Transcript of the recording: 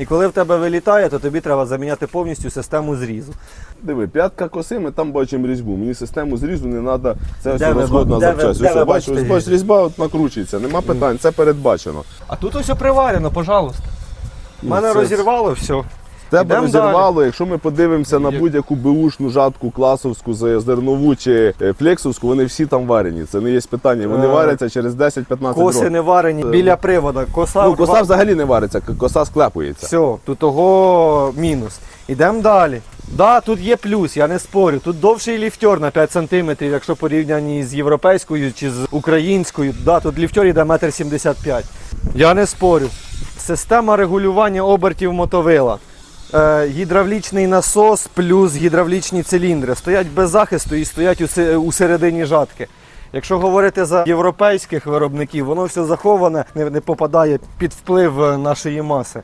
І коли в тебе вилітає, то тобі треба заміняти повністю систему зрізу. Диви, п'ятка коси, ми там бачимо різьбу. Мені систему зрізу не треба. Це ось Де ви розходна де ви- запчасть. де Ось ви бачиш, бачите ось бачиш, різьба от накручується, нема питань, це передбачено. А тут ось приварено, пожалуйста. У мене Ну, це- розірвало все. Тебе Ідем розірвало, якщо ми подивимося на будь-яку беушну жатку, класовську, зернову чи е, флексовську, вони всі там варені. Це не є питання. Вони Е, варяться через 10-15 Коси років. не варені біля привода. Коса, Ну, коса взагалі не вариться, к- коса склепується. Все, тут того мінус. Ідемо далі. Да, тут є плюс, я не спорю. Тут довший ліфтер на 5 см, якщо порівнянні з європейською чи з українською. Да, тут ліфтер йде 1,75 м. Я не спорю. Система регулювання обертів мотовила. Е, гідравлічний насос плюс гідравлічні циліндри. Стоять без захисту і стоять у, середині жатки. Якщо говорити за європейських виробників, воно все заховане, не, попадає під вплив е, нашої маси.